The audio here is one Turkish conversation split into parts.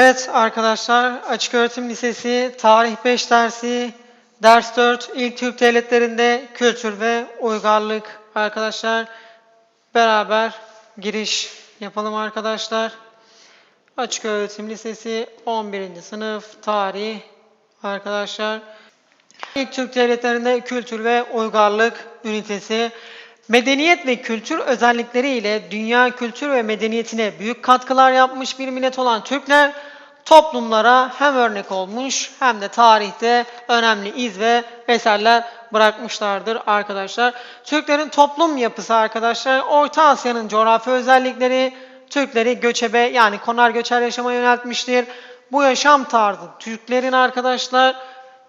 Evet arkadaşlar Açık Öğretim Lisesi Tarih 5 dersi ders 4 İlk Türk Devletleri'nde kültür ve uygarlık arkadaşlar beraber giriş yapalım arkadaşlar. Açık Öğretim Lisesi 11. sınıf tarih arkadaşlar. İlk Türk Devletleri'nde kültür ve uygarlık ünitesi medeniyet ve kültür özellikleri ile dünya kültür ve medeniyetine büyük katkılar yapmış bir millet olan Türkler toplumlara hem örnek olmuş hem de tarihte önemli iz ve eserler bırakmışlardır arkadaşlar. Türklerin toplum yapısı arkadaşlar Orta Asya'nın coğrafi özellikleri Türkleri göçebe yani konar göçer yaşama yöneltmiştir. Bu yaşam tarzı Türklerin arkadaşlar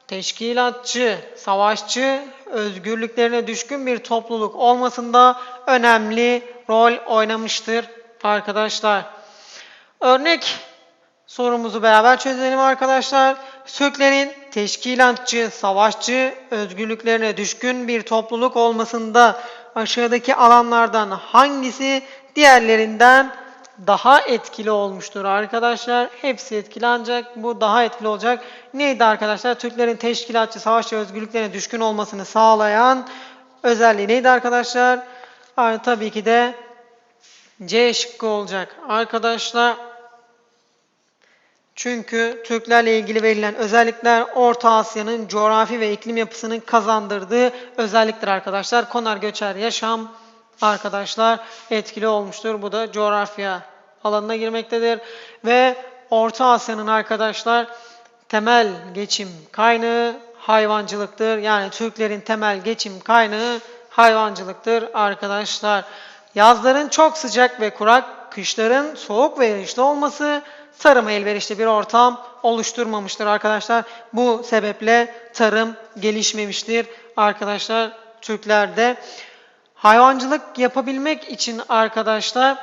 teşkilatçı, savaşçı, özgürlüklerine düşkün bir topluluk olmasında önemli rol oynamıştır arkadaşlar. Örnek sorumuzu beraber çözelim arkadaşlar. Türklerin teşkilatçı, savaşçı, özgürlüklerine düşkün bir topluluk olmasında aşağıdaki alanlardan hangisi diğerlerinden daha etkili olmuştur arkadaşlar. Hepsi etkili ancak bu daha etkili olacak. Neydi arkadaşlar? Türklerin teşkilatçı, savaşçı özgürlüklerine düşkün olmasını sağlayan özelliği neydi arkadaşlar? Ay, tabii ki de C şıkkı olacak. Arkadaşlar çünkü Türklerle ilgili verilen özellikler Orta Asya'nın coğrafi ve iklim yapısının kazandırdığı özelliktir arkadaşlar. Konar göçer yaşam arkadaşlar etkili olmuştur. Bu da coğrafya alanına girmektedir. Ve Orta Asya'nın arkadaşlar temel geçim kaynağı hayvancılıktır. Yani Türklerin temel geçim kaynağı hayvancılıktır arkadaşlar. Yazların çok sıcak ve kurak, kışların soğuk ve yağışlı olması tarıma elverişli bir ortam oluşturmamıştır arkadaşlar. Bu sebeple tarım gelişmemiştir arkadaşlar Türklerde. Hayvancılık yapabilmek için arkadaşlar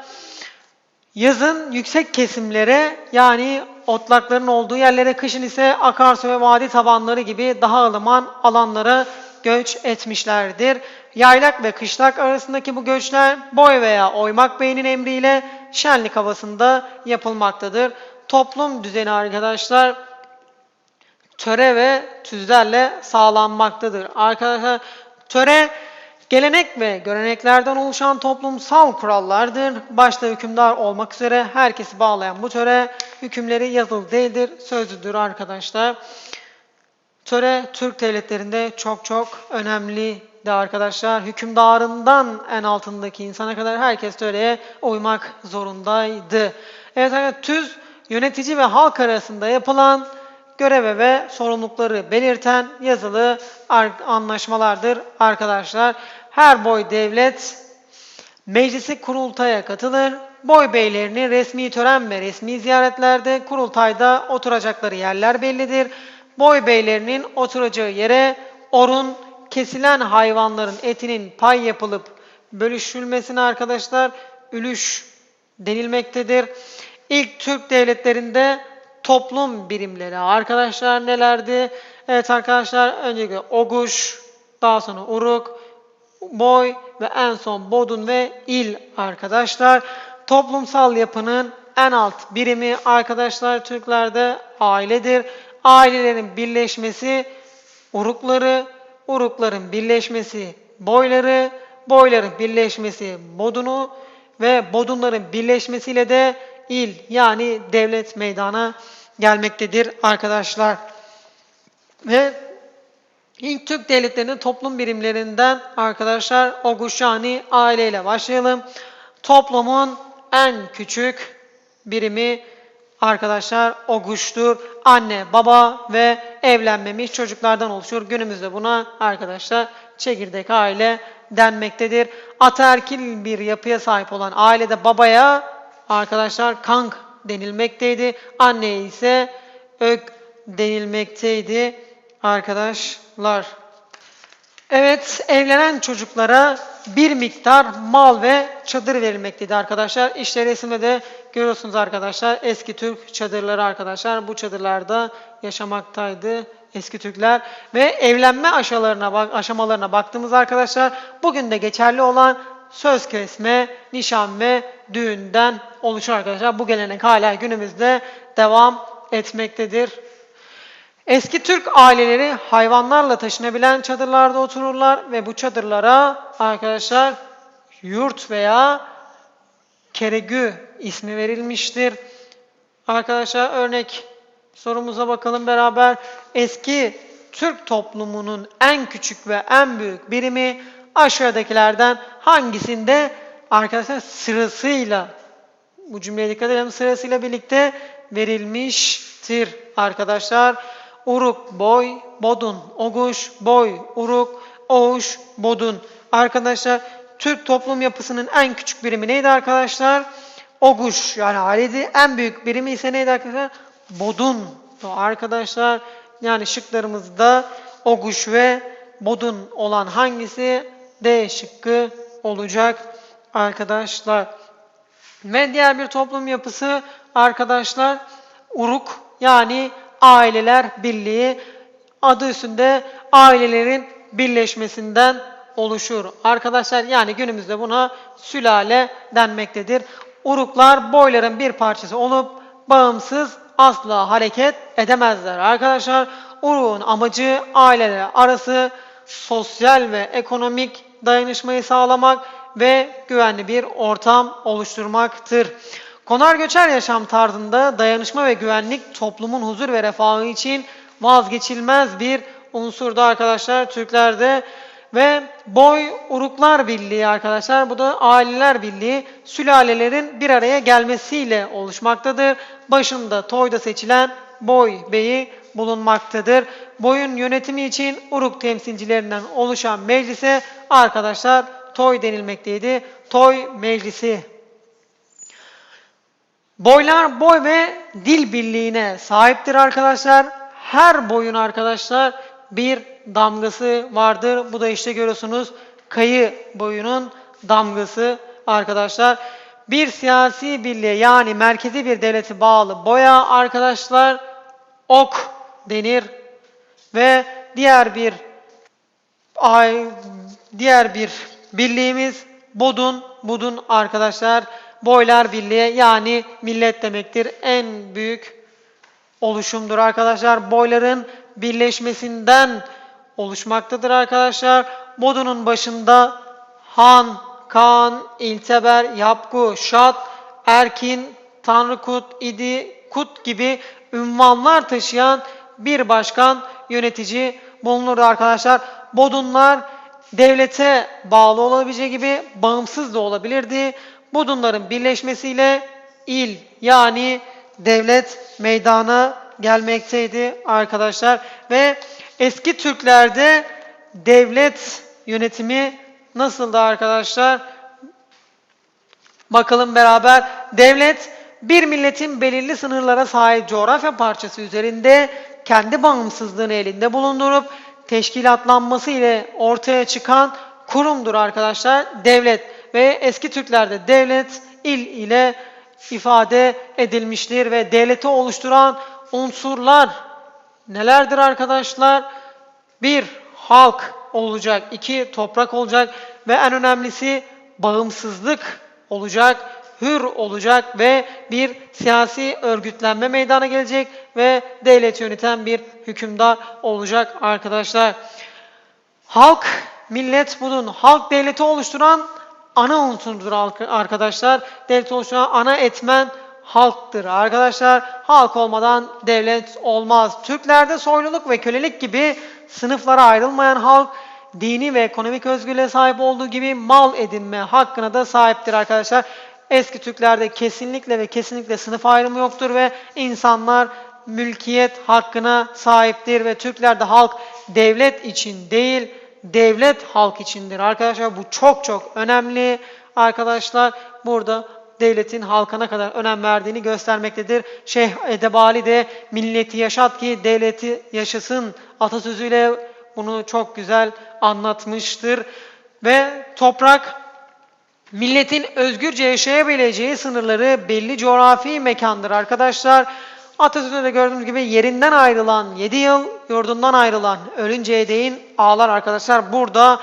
yazın yüksek kesimlere yani otlakların olduğu yerlere kışın ise akarsu ve vadi tabanları gibi daha ılıman alanlara göç etmişlerdir. Yaylak ve kışlak arasındaki bu göçler boy veya oymak beynin emriyle şenlik havasında yapılmaktadır. Toplum düzeni arkadaşlar töre ve tüzlerle sağlanmaktadır. Arkadaşlar töre gelenek ve göreneklerden oluşan toplumsal kurallardır. Başta hükümdar olmak üzere herkesi bağlayan bu töre hükümleri yazılı değildir, sözlüdür arkadaşlar. Töre Türk devletlerinde çok çok önemli de arkadaşlar. Hükümdarından en altındaki insana kadar herkes töreye uymak zorundaydı. Evet arkadaşlar tüz yönetici ve halk arasında yapılan göreve ve sorumlulukları belirten yazılı anlaşmalardır arkadaşlar. Her boy devlet meclisi kurultaya katılır. Boy beylerinin resmi tören ve resmi ziyaretlerde kurultayda oturacakları yerler bellidir. Boy beylerinin oturacağı yere orun kesilen hayvanların etinin pay yapılıp bölüşülmesine arkadaşlar ülüş denilmektedir. İlk Türk devletlerinde toplum birimleri arkadaşlar nelerdi? Evet arkadaşlar öncelikle oguş, daha sonra uruk, boy ve en son bodun ve il arkadaşlar. Toplumsal yapının en alt birimi arkadaşlar Türklerde ailedir. Ailelerin birleşmesi urukları, urukların birleşmesi boyları, boyların birleşmesi bodunu ve bodunların birleşmesiyle de il yani devlet meydana gelmektedir arkadaşlar. Ve İlk Türk devletlerinin toplum birimlerinden arkadaşlar Oguşani aileyle başlayalım. Toplumun en küçük birimi arkadaşlar Oguş'tur. Anne, baba ve evlenmemiş çocuklardan oluşur. Günümüzde buna arkadaşlar çekirdek aile denmektedir. Ataerkil bir yapıya sahip olan ailede babaya arkadaşlar kank denilmekteydi. Anneye ise ök denilmekteydi arkadaşlar. Evet, evlenen çocuklara bir miktar mal ve çadır verilmekteydi arkadaşlar. İşte resimde de görüyorsunuz arkadaşlar eski Türk çadırları arkadaşlar. Bu çadırlarda yaşamaktaydı eski Türkler ve evlenme aşamalarına aşamalarına baktığımız arkadaşlar bugün de geçerli olan söz kesme, nişan ve düğünden oluşur arkadaşlar. Bu gelenek hala günümüzde devam etmektedir. Eski Türk aileleri hayvanlarla taşınabilen çadırlarda otururlar ve bu çadırlara arkadaşlar yurt veya keregü ismi verilmiştir. Arkadaşlar örnek sorumuza bakalım beraber. Eski Türk toplumunun en küçük ve en büyük birimi aşağıdakilerden hangisinde arkadaşlar sırasıyla bu cümleye dikkat edelim sırasıyla birlikte verilmiştir arkadaşlar. Uruk, boy, bodun, oguş, boy, uruk, oğuş, bodun. Arkadaşlar Türk toplum yapısının en küçük birimi neydi arkadaşlar? Oguş yani ailede en büyük birimi ise neydi arkadaşlar? Bodun. Arkadaşlar yani şıklarımızda oguş ve bodun olan hangisi D şıkkı olacak arkadaşlar. Ve diğer bir toplum yapısı arkadaşlar uruk yani aileler birliği adı üstünde ailelerin birleşmesinden oluşur. Arkadaşlar yani günümüzde buna sülale denmektedir. Uruklar boyların bir parçası olup bağımsız asla hareket edemezler. Arkadaşlar uruğun amacı aileler arası sosyal ve ekonomik dayanışmayı sağlamak ve güvenli bir ortam oluşturmaktır. Konar göçer yaşam tarzında dayanışma ve güvenlik toplumun huzur ve refahı için vazgeçilmez bir unsurdu arkadaşlar Türklerde. Ve boy uruklar birliği arkadaşlar bu da aileler birliği sülalelerin bir araya gelmesiyle oluşmaktadır. Başında toyda seçilen boy beyi bulunmaktadır. Boyun yönetimi için uruk temsilcilerinden oluşan meclise arkadaşlar toy denilmekteydi. Toy meclisi. Boylar boy ve dil birliğine sahiptir arkadaşlar. Her boyun arkadaşlar bir damgası vardır. Bu da işte görüyorsunuz kayı boyunun damgası arkadaşlar. Bir siyasi birliğe yani merkezi bir devleti bağlı boya arkadaşlar ok denir ve diğer bir ay diğer bir birliğimiz Bodun. Budun arkadaşlar boylar birliği yani millet demektir. En büyük oluşumdur arkadaşlar. Boyların birleşmesinden oluşmaktadır arkadaşlar. Bodunun başında Han, Kaan, İlteber, Yapgu, Şat, Erkin, Tanrıkut, İdi, Kut gibi ünvanlar taşıyan bir başkan yönetici bulunur arkadaşlar. Bodunlar devlete bağlı olabileceği gibi bağımsız da olabilirdi. Budunların birleşmesiyle il yani devlet meydana gelmekteydi arkadaşlar. Ve eski Türklerde devlet yönetimi nasıldı arkadaşlar? Bakalım beraber. Devlet bir milletin belirli sınırlara sahip coğrafya parçası üzerinde kendi bağımsızlığını elinde bulundurup teşkilatlanması ile ortaya çıkan kurumdur arkadaşlar. Devlet ve eski Türklerde devlet il ile ifade edilmiştir ve devleti oluşturan unsurlar nelerdir arkadaşlar? Bir, halk olacak. iki toprak olacak. Ve en önemlisi bağımsızlık olacak. Hür olacak ve bir siyasi örgütlenme meydana gelecek ve devlet yöneten bir hükümdar olacak arkadaşlar. Halk, millet bunun halk devleti oluşturan ana unsurdur arkadaşlar. Devlet oluşturan ana etmen halktır arkadaşlar. Halk olmadan devlet olmaz. Türklerde soyluluk ve kölelik gibi sınıflara ayrılmayan halk dini ve ekonomik özgürlüğe sahip olduğu gibi mal edinme hakkına da sahiptir arkadaşlar. Eski Türklerde kesinlikle ve kesinlikle sınıf ayrımı yoktur ve insanlar mülkiyet hakkına sahiptir ve Türklerde halk devlet için değil, devlet halk içindir. Arkadaşlar bu çok çok önemli. Arkadaşlar burada devletin halka ne kadar önem verdiğini göstermektedir. Şeyh Edebali de milleti yaşat ki devleti yaşasın atasözüyle bunu çok güzel anlatmıştır. Ve toprak milletin özgürce yaşayabileceği sınırları belli coğrafi mekandır arkadaşlar. Atasözünde de gördüğünüz gibi yerinden ayrılan 7 yıl, yurdundan ayrılan ölünceye değin ağlar arkadaşlar. Burada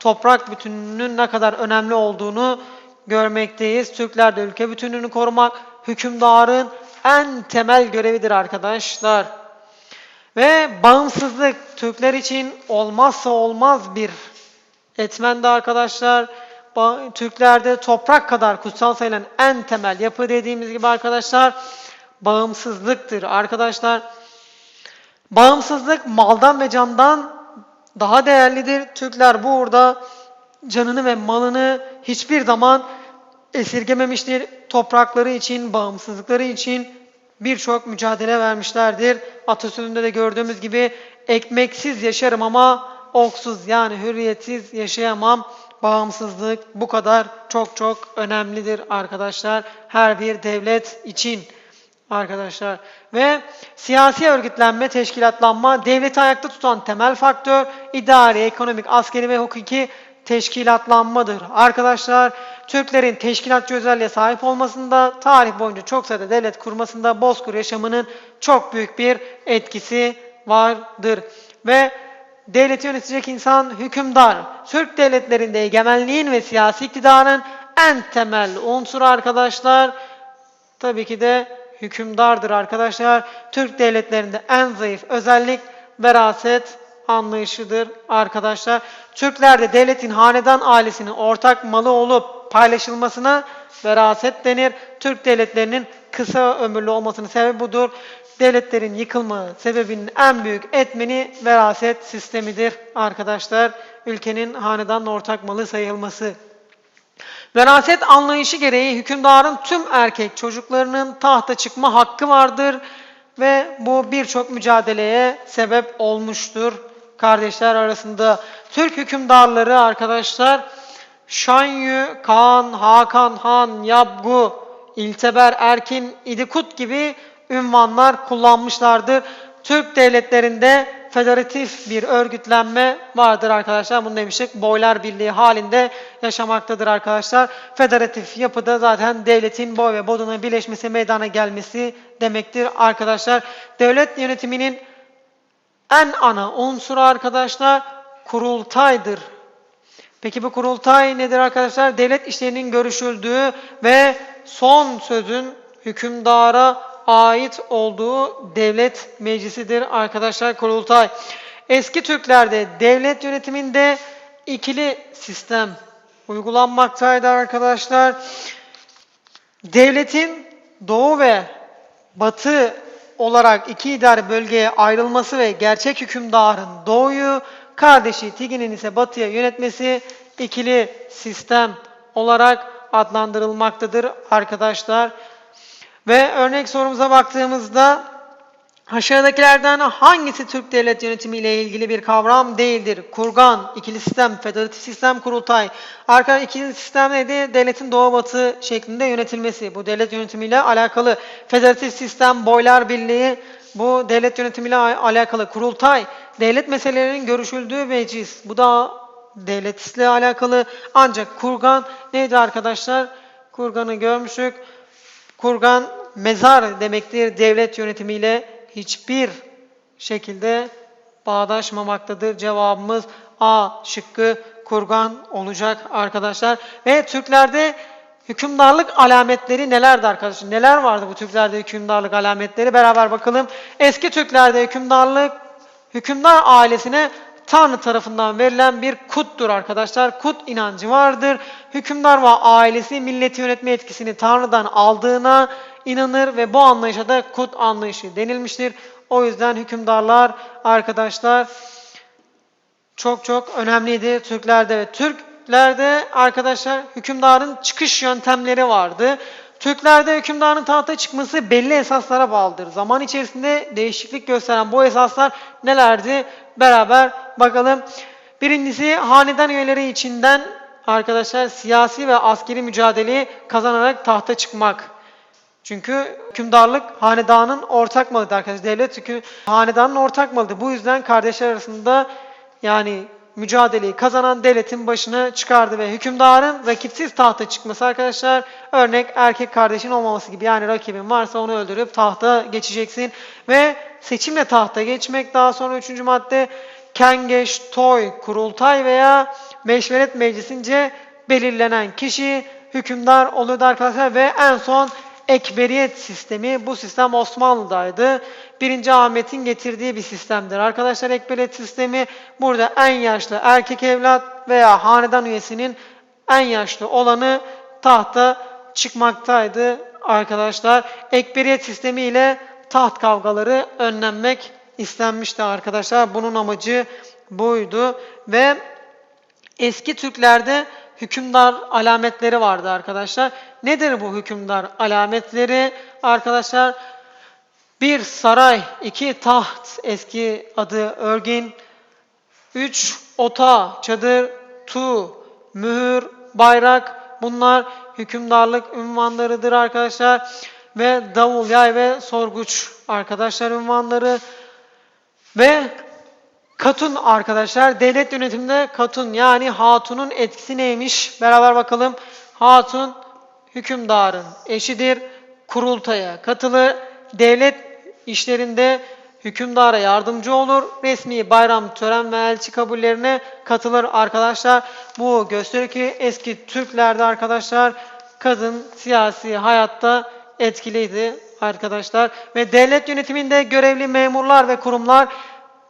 toprak bütünlüğünün ne kadar önemli olduğunu görmekteyiz. Türklerde ülke bütünlüğünü korumak hükümdarın en temel görevidir arkadaşlar. Ve bağımsızlık Türkler için olmazsa olmaz bir etmendi arkadaşlar. Türklerde toprak kadar kutsal sayılan en temel yapı dediğimiz gibi arkadaşlar bağımsızlıktır arkadaşlar. Bağımsızlık maldan ve candan daha değerlidir. Türkler bu uğurda canını ve malını hiçbir zaman esirgememiştir. Toprakları için, bağımsızlıkları için birçok mücadele vermişlerdir. Atasözünde de gördüğümüz gibi ekmeksiz yaşarım ama oksuz yani hürriyetsiz yaşayamam. Bağımsızlık bu kadar çok çok önemlidir arkadaşlar. Her bir devlet için arkadaşlar. Ve siyasi örgütlenme, teşkilatlanma devleti ayakta tutan temel faktör idari, ekonomik, askeri ve hukuki teşkilatlanmadır. Arkadaşlar Türklerin teşkilatçı özelliğe sahip olmasında tarih boyunca çok sayıda devlet kurmasında Bozkır yaşamının çok büyük bir etkisi vardır. Ve devleti yönetecek insan hükümdar. Türk devletlerinde egemenliğin ve siyasi iktidarın en temel unsuru arkadaşlar tabii ki de hükümdardır arkadaşlar. Türk devletlerinde en zayıf özellik veraset anlayışıdır arkadaşlar. Türklerde devletin hanedan ailesinin ortak malı olup paylaşılmasına veraset denir. Türk devletlerinin kısa ömürlü olmasının sebebi budur. Devletlerin yıkılma sebebinin en büyük etmeni veraset sistemidir arkadaşlar. Ülkenin hanedan ortak malı sayılması. Veraset anlayışı gereği hükümdarın tüm erkek çocuklarının tahta çıkma hakkı vardır ve bu birçok mücadeleye sebep olmuştur kardeşler arasında. Türk hükümdarları arkadaşlar Şanyu, Kaan, Hakan Han, Yabgu, İlteber, Erkin, İdikut gibi ünvanlar kullanmışlardır. Türk devletlerinde federatif bir örgütlenme vardır arkadaşlar. Bunu demiştik. Boylar birliği halinde yaşamaktadır arkadaşlar. Federatif yapıda zaten devletin boy ve boduna birleşmesi meydana gelmesi demektir arkadaşlar. Devlet yönetiminin en ana unsuru arkadaşlar kurultaydır. Peki bu kurultay nedir arkadaşlar? Devlet işlerinin görüşüldüğü ve son sözün hükümdara ait olduğu devlet meclisidir arkadaşlar kurultay. Eski Türklerde devlet yönetiminde ikili sistem uygulanmaktaydı arkadaşlar. Devletin doğu ve batı olarak iki idare bölgeye ayrılması ve gerçek hükümdarın doğuyu, kardeşi Tigin'in ise batıya yönetmesi ikili sistem olarak adlandırılmaktadır arkadaşlar. Ve örnek sorumuza baktığımızda aşağıdakilerden hangisi Türk devlet yönetimi ile ilgili bir kavram değildir? Kurgan, ikili sistem, federatif sistem, kurultay. Arka ikili sistem neydi? Devletin doğu batı şeklinde yönetilmesi. Bu devlet yönetimiyle alakalı. Federatif sistem, boylar birliği. Bu devlet yönetimiyle alakalı. Kurultay, devlet meselelerinin görüşüldüğü meclis. Bu da devletle alakalı. Ancak kurgan neydi arkadaşlar? Kurganı görmüştük. Kurgan mezar demektir. Devlet yönetimiyle hiçbir şekilde bağdaşmamaktadır. Cevabımız A şıkkı kurgan olacak arkadaşlar. Ve Türklerde hükümdarlık alametleri nelerdi arkadaşlar? Neler vardı bu Türklerde hükümdarlık alametleri? Beraber bakalım. Eski Türklerde hükümdarlık hükümdar ailesine Tanrı tarafından verilen bir kuttur arkadaşlar. Kut inancı vardır. Hükümdar ve ailesi milleti yönetme etkisini Tanrı'dan aldığına inanır ve bu anlayışa da kut anlayışı denilmiştir. O yüzden hükümdarlar arkadaşlar çok çok önemliydi Türklerde ve Türklerde arkadaşlar hükümdarın çıkış yöntemleri vardı. Türklerde hükümdarın tahta çıkması belli esaslara bağlıdır. Zaman içerisinde değişiklik gösteren bu esaslar nelerdi? Beraber bakalım. Birincisi hanedan üyeleri içinden arkadaşlar siyasi ve askeri mücadeleyi kazanarak tahta çıkmak. Çünkü hükümdarlık hanedanın ortak malıdır arkadaşlar. Devlet hükü hanedanın ortak malıdır. Bu yüzden kardeşler arasında yani mücadeleyi kazanan devletin başına çıkardı ve hükümdarın rakipsiz tahta çıkması arkadaşlar örnek erkek kardeşin olmaması gibi yani rakibin varsa onu öldürüp tahta geçeceksin ve seçimle tahta geçmek daha sonra üçüncü madde kengeş, toy, kurultay veya meşveret meclisince belirlenen kişi hükümdar oluyordu arkadaşlar ve en son ekberiyet sistemi. Bu sistem Osmanlı'daydı. Birinci Ahmet'in getirdiği bir sistemdir. Arkadaşlar ekberiyet sistemi burada en yaşlı erkek evlat veya hanedan üyesinin en yaşlı olanı tahta çıkmaktaydı arkadaşlar. Ekberiyet sistemi ile taht kavgaları önlenmek istenmişti arkadaşlar. Bunun amacı buydu ve eski Türklerde hükümdar alametleri vardı arkadaşlar. Nedir bu hükümdar alametleri arkadaşlar? Bir saray, iki taht, eski adı örgün, üç ota, çadır, tu, mühür, bayrak bunlar hükümdarlık ünvanlarıdır arkadaşlar. Ve davul, yay ve sorguç arkadaşlar ünvanları. Ve Katun arkadaşlar devlet yönetiminde katun yani hatunun etkisi neymiş? Beraber bakalım. Hatun hükümdarın eşidir. Kurultaya katılır. Devlet işlerinde hükümdara yardımcı olur. Resmi bayram, tören ve elçi kabullerine katılır arkadaşlar. Bu gösterir ki eski Türklerde arkadaşlar kadın siyasi hayatta etkiliydi arkadaşlar. Ve devlet yönetiminde görevli memurlar ve kurumlar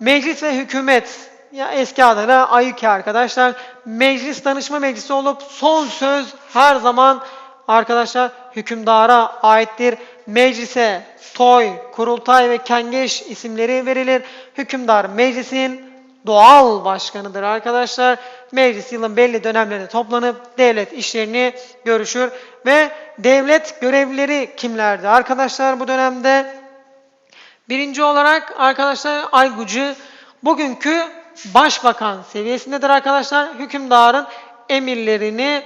Meclis ve hükümet ya eski adıyla AYÜKE arkadaşlar. Meclis danışma meclisi olup son söz her zaman arkadaşlar hükümdara aittir. Meclise toy, kurultay ve kengeş isimleri verilir. Hükümdar meclisin doğal başkanıdır arkadaşlar. Meclis yılın belli dönemlerinde toplanıp devlet işlerini görüşür ve devlet görevlileri kimlerdi arkadaşlar bu dönemde? Birinci olarak arkadaşlar Aygucu bugünkü başbakan seviyesindedir arkadaşlar. Hükümdarın emirlerini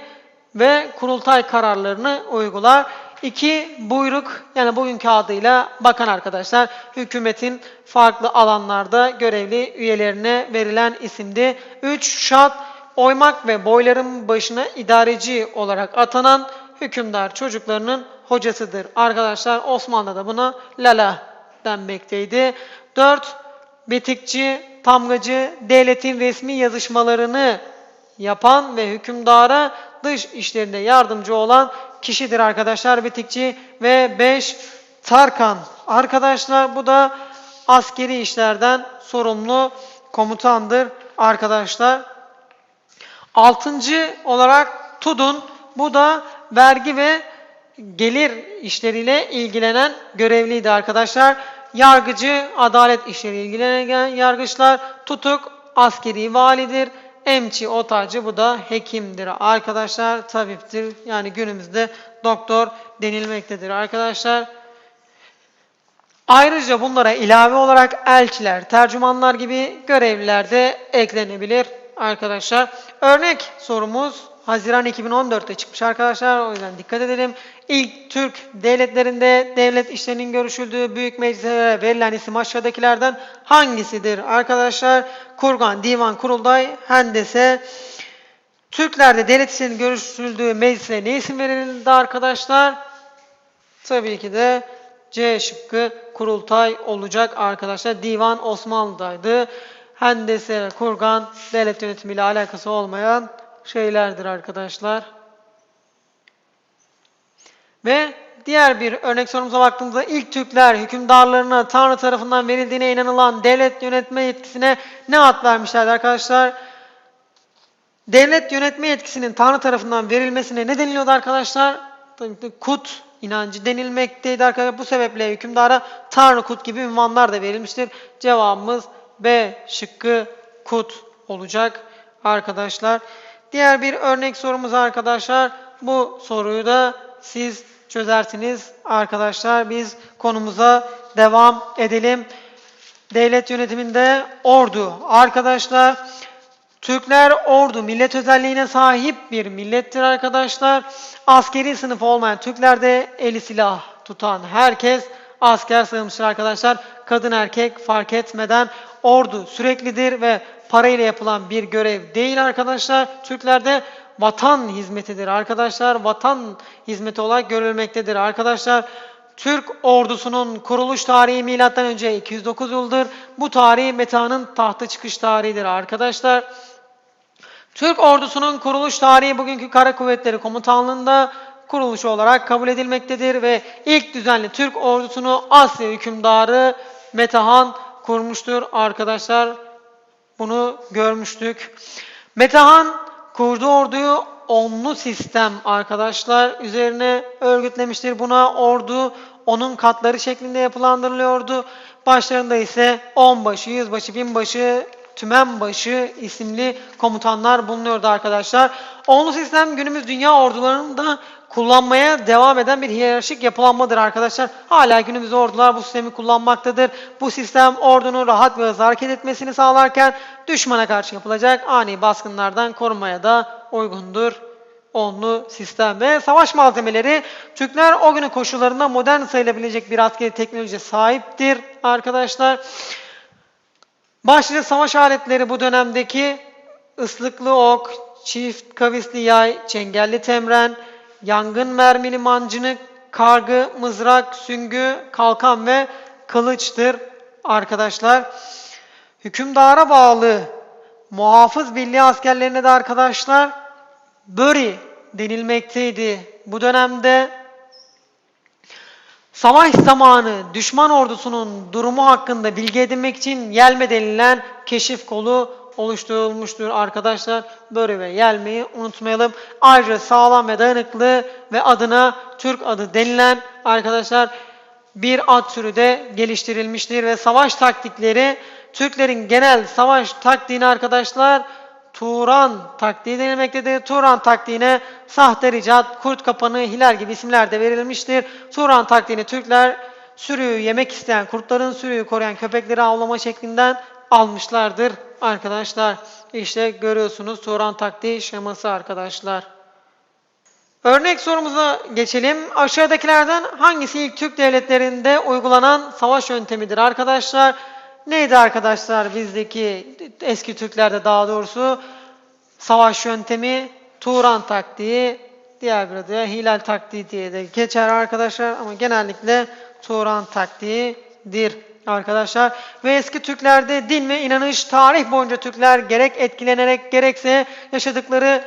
ve kurultay kararlarını uygular. İki buyruk yani bugünkü adıyla bakan arkadaşlar hükümetin farklı alanlarda görevli üyelerine verilen isimdi. Üç şat oymak ve boyların başına idareci olarak atanan hükümdar çocuklarının hocasıdır. Arkadaşlar Osmanlı'da buna lala denmekteydi. 4. Betikçi, tamgacı, devletin resmi yazışmalarını yapan ve hükümdara dış işlerinde yardımcı olan kişidir arkadaşlar betikçi. Ve 5. Tarkan. Arkadaşlar bu da askeri işlerden sorumlu komutandır arkadaşlar. Altıncı olarak Tudun. Bu da vergi ve gelir işleriyle ilgilenen görevliydi arkadaşlar. Yargıcı, adalet işleri ilgilenen yargıçlar, tutuk, askeri validir. Emçi, otacı bu da hekimdir arkadaşlar. Tabiptir. Yani günümüzde doktor denilmektedir arkadaşlar. Ayrıca bunlara ilave olarak elçiler, tercümanlar gibi görevliler de eklenebilir arkadaşlar. Örnek sorumuz Haziran 2014'te çıkmış arkadaşlar. O yüzden dikkat edelim. İlk Türk devletlerinde devlet işlerinin görüşüldüğü büyük meclislere verilen isim aşağıdakilerden hangisidir? Arkadaşlar Kurgan, Divan, Kurulday, Hendese. Türklerde devlet işlerinin görüşüldüğü meclise ne isim verildi arkadaşlar? Tabii ki de C şıkkı kurultay olacak arkadaşlar. Divan Osmanlı'daydı. Hendese, kurgan devlet yönetimiyle alakası olmayan şeylerdir arkadaşlar. Ve diğer bir örnek sorumuza baktığımızda ilk Türkler hükümdarlarına Tanrı tarafından verildiğine inanılan devlet yönetme yetkisine ne ad vermişlerdi arkadaşlar? Devlet yönetme yetkisinin Tanrı tarafından verilmesine ne deniliyordu arkadaşlar? Kut inancı denilmekteydi arkadaşlar. Bu sebeple hükümdara Tanrı Kut gibi ünvanlar da verilmiştir. Cevabımız B şıkkı Kut olacak arkadaşlar. Diğer bir örnek sorumuz arkadaşlar. Bu soruyu da siz çözersiniz arkadaşlar. Biz konumuza devam edelim. Devlet yönetiminde ordu. Arkadaşlar Türkler ordu millet özelliğine sahip bir millettir arkadaşlar. Askeri sınıf olmayan Türklerde eli silah tutan herkes asker sığınmıştır arkadaşlar. Kadın erkek fark etmeden ordu süreklidir ve parayla yapılan bir görev değil arkadaşlar. Türklerde vatan hizmetidir arkadaşlar. Vatan hizmeti olarak görülmektedir arkadaşlar. Türk ordusunun kuruluş tarihi milattan önce 209 yıldır. Bu tarih Meta'nın tahta çıkış tarihidir arkadaşlar. Türk ordusunun kuruluş tarihi bugünkü Kara Kuvvetleri Komutanlığı'nda kuruluş olarak kabul edilmektedir ve ilk düzenli Türk ordusunu Asya hükümdarı Metehan kurmuştur arkadaşlar. Bunu görmüştük. Metehan kurduğu orduyu onlu sistem arkadaşlar üzerine örgütlemiştir. Buna ordu onun katları şeklinde yapılandırılıyordu. Başlarında ise onbaşı, yüzbaşı, binbaşı, tümenbaşı isimli komutanlar bulunuyordu arkadaşlar. Onlu sistem günümüz dünya ordularında kullanmaya devam eden bir hiyerarşik yapılanmadır arkadaşlar. Hala günümüzde ordular bu sistemi kullanmaktadır. Bu sistem ordunun rahat ve hızlı hareket etmesini sağlarken düşmana karşı yapılacak ani baskınlardan korumaya da uygundur. Onlu sistem ve savaş malzemeleri Türkler o günün koşullarında modern sayılabilecek bir askeri teknolojiye sahiptir arkadaşlar. Başlıca savaş aletleri bu dönemdeki ıslıklı ok, çift kavisli yay, çengelli temren, yangın mermili mancınık, kargı, mızrak, süngü, kalkan ve kılıçtır arkadaşlar. Hükümdara bağlı muhafız birliği askerlerine de arkadaşlar böri denilmekteydi. Bu dönemde Savaş zamanı düşman ordusunun durumu hakkında bilgi edinmek için Yelme denilen keşif kolu oluşturulmuştur arkadaşlar. Böyle ve Yelme'yi unutmayalım. Ayrıca sağlam ve dayanıklı ve adına Türk adı denilen arkadaşlar bir at türü de geliştirilmiştir ve savaş taktikleri Türklerin genel savaş taktiğini arkadaşlar Turan taktiği denilmektedir. Turan taktiğine sahte ricat, kurt kapanı, hilal gibi isimler de verilmiştir. Turan taktiğini Türkler sürüyü yemek isteyen kurtların sürüyü koruyan köpekleri avlama şeklinden almışlardır arkadaşlar. İşte görüyorsunuz Turan taktiği şeması arkadaşlar. Örnek sorumuza geçelim. Aşağıdakilerden hangisi ilk Türk devletlerinde uygulanan savaş yöntemidir arkadaşlar? Neydi arkadaşlar bizdeki eski Türklerde daha doğrusu savaş yöntemi Turan taktiği, diğer bir adı Hilal taktiği diye de geçer arkadaşlar ama genellikle Turan taktiğidir arkadaşlar. Ve eski Türklerde din ve inanış tarih boyunca Türkler gerek etkilenerek gerekse yaşadıkları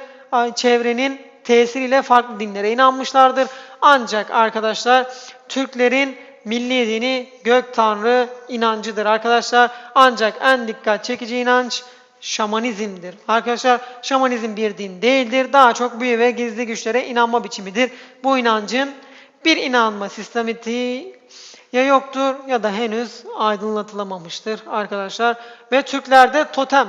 çevrenin tesiriyle farklı dinlere inanmışlardır. Ancak arkadaşlar Türklerin milli dini gök tanrı inancıdır arkadaşlar. Ancak en dikkat çekici inanç şamanizmdir. Arkadaşlar şamanizm bir din değildir. Daha çok büyü ve gizli güçlere inanma biçimidir. Bu inancın bir inanma sistematiği ya yoktur ya da henüz aydınlatılamamıştır arkadaşlar. Ve Türklerde totem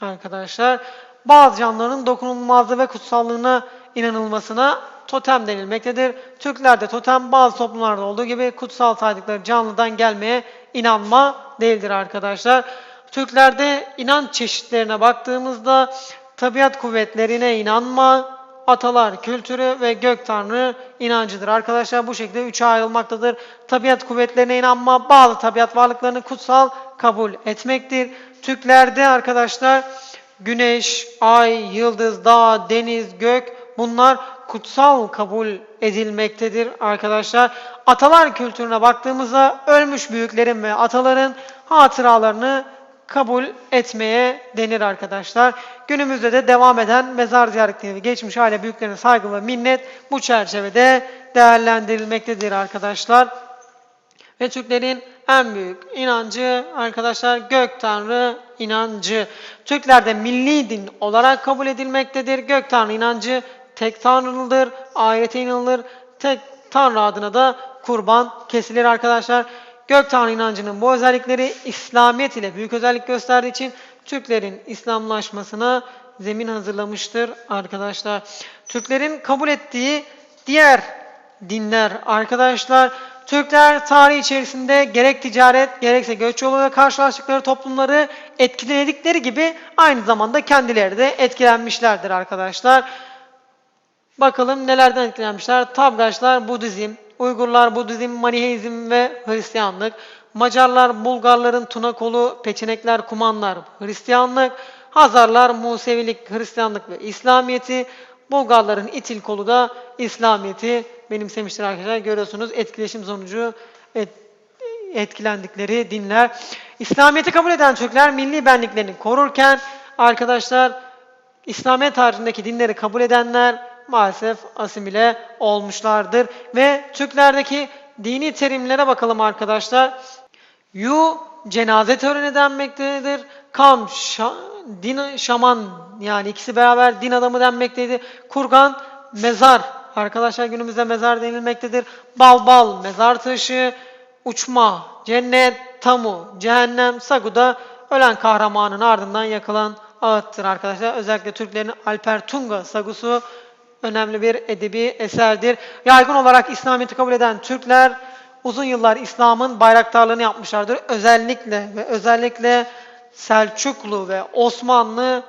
arkadaşlar bazı canlıların dokunulmazlığı ve kutsallığına inanılmasına totem denilmektedir. Türklerde totem bazı toplumlarda olduğu gibi kutsal saydıkları canlıdan gelmeye inanma değildir arkadaşlar. Türklerde inanç çeşitlerine baktığımızda tabiat kuvvetlerine inanma, atalar kültürü ve gök tanrı inancıdır. Arkadaşlar bu şekilde üçe ayrılmaktadır. Tabiat kuvvetlerine inanma, bazı tabiat varlıklarını kutsal kabul etmektir. Türklerde arkadaşlar güneş, ay, yıldız, dağ, deniz, gök bunlar kutsal kabul edilmektedir arkadaşlar. Atalar kültürüne baktığımızda ölmüş büyüklerin ve ataların hatıralarını kabul etmeye denir arkadaşlar. Günümüzde de devam eden mezar ziyaretleri geçmiş aile büyüklerine saygı ve minnet bu çerçevede değerlendirilmektedir arkadaşlar. Ve Türklerin en büyük inancı arkadaşlar gök tanrı inancı. Türklerde milli din olarak kabul edilmektedir. Gök tanrı inancı tek tanrılıdır, ahirete inanılır. Tek tanrı adına da kurban kesilir arkadaşlar. Gök tanrı inancının bu özellikleri İslamiyet ile büyük özellik gösterdiği için Türklerin İslamlaşmasına zemin hazırlamıştır arkadaşlar. Türklerin kabul ettiği diğer dinler arkadaşlar Türkler tarih içerisinde gerek ticaret gerekse göç yoluyla karşılaştıkları toplumları etkiledikleri gibi aynı zamanda kendileri de etkilenmişlerdir arkadaşlar. Bakalım nelerden etkilenmişler? Tabgaçlar Budizm, Uygurlar Budizm, Maniheizm ve Hristiyanlık. Macarlar, Bulgarların Tuna kolu, Peçenekler, Kumanlar Hristiyanlık. Hazarlar Musevilik, Hristiyanlık ve İslamiyeti. Bulgarların İtil kolu da İslamiyeti benimsemiştir arkadaşlar. Görüyorsunuz etkileşim sonucu et, etkilendikleri dinler. İslamiyeti kabul eden Türkler milli benliklerini korurken arkadaşlar İslamiyet haricindeki dinleri kabul edenler maalesef asimile olmuşlardır. Ve Türklerdeki dini terimlere bakalım arkadaşlar. Yu cenaze töreni denmektedir. Kam şa- din şaman yani ikisi beraber din adamı denmektedir. Kurgan mezar arkadaşlar günümüzde mezar denilmektedir. Bal bal mezar taşı, uçma, cennet, tamu, cehennem, sagu da ölen kahramanın ardından yakılan ağıttır arkadaşlar. Özellikle Türklerin Alper Tunga sagusu önemli bir edebi eserdir. Yaygın olarak İslamiyet'i kabul eden Türkler uzun yıllar İslam'ın bayraktarlığını yapmışlardır. Özellikle ve özellikle Selçuklu ve Osmanlı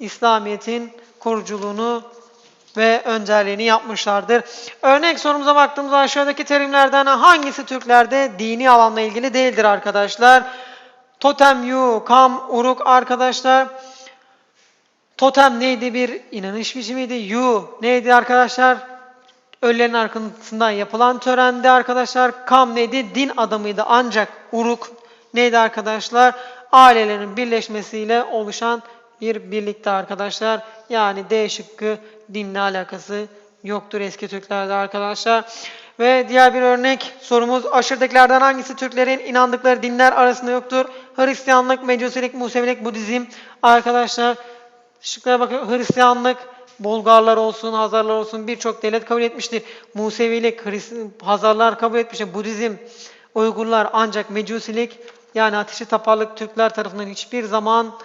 İslamiyet'in kuruculuğunu ve önderliğini yapmışlardır. Örnek sorumuza baktığımızda aşağıdaki terimlerden hangisi Türklerde dini alanla ilgili değildir arkadaşlar? Totem, yu, kam, uruk arkadaşlar. Totem neydi? Bir inanış biçimiydi. Yu neydi arkadaşlar? Ölülerin arkasından yapılan törendi arkadaşlar. Kam neydi? Din adamıydı. Ancak uruk neydi arkadaşlar? Ailelerin birleşmesiyle oluşan bir birlikte arkadaşlar. Yani D şıkkı dinle alakası yoktur eski Türklerde arkadaşlar. Ve diğer bir örnek sorumuz aşırıdakilerden hangisi Türklerin inandıkları dinler arasında yoktur? Hristiyanlık, Mecusilik, Musevilik, Budizm. Arkadaşlar şıklara bakın Hristiyanlık, Bulgarlar olsun, Hazarlar olsun birçok devlet kabul etmiştir. Musevilik, Hazarlar kabul etmiştir. Budizm, Uygurlar ancak Mecusilik yani ateşi taparlık Türkler tarafından hiçbir zaman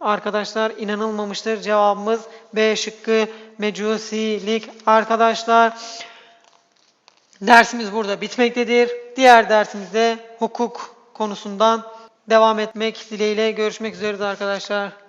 arkadaşlar inanılmamıştır. Cevabımız B şıkkı Mecusilik arkadaşlar. Dersimiz burada bitmektedir. Diğer dersimizde hukuk konusundan devam etmek dileğiyle görüşmek üzere arkadaşlar.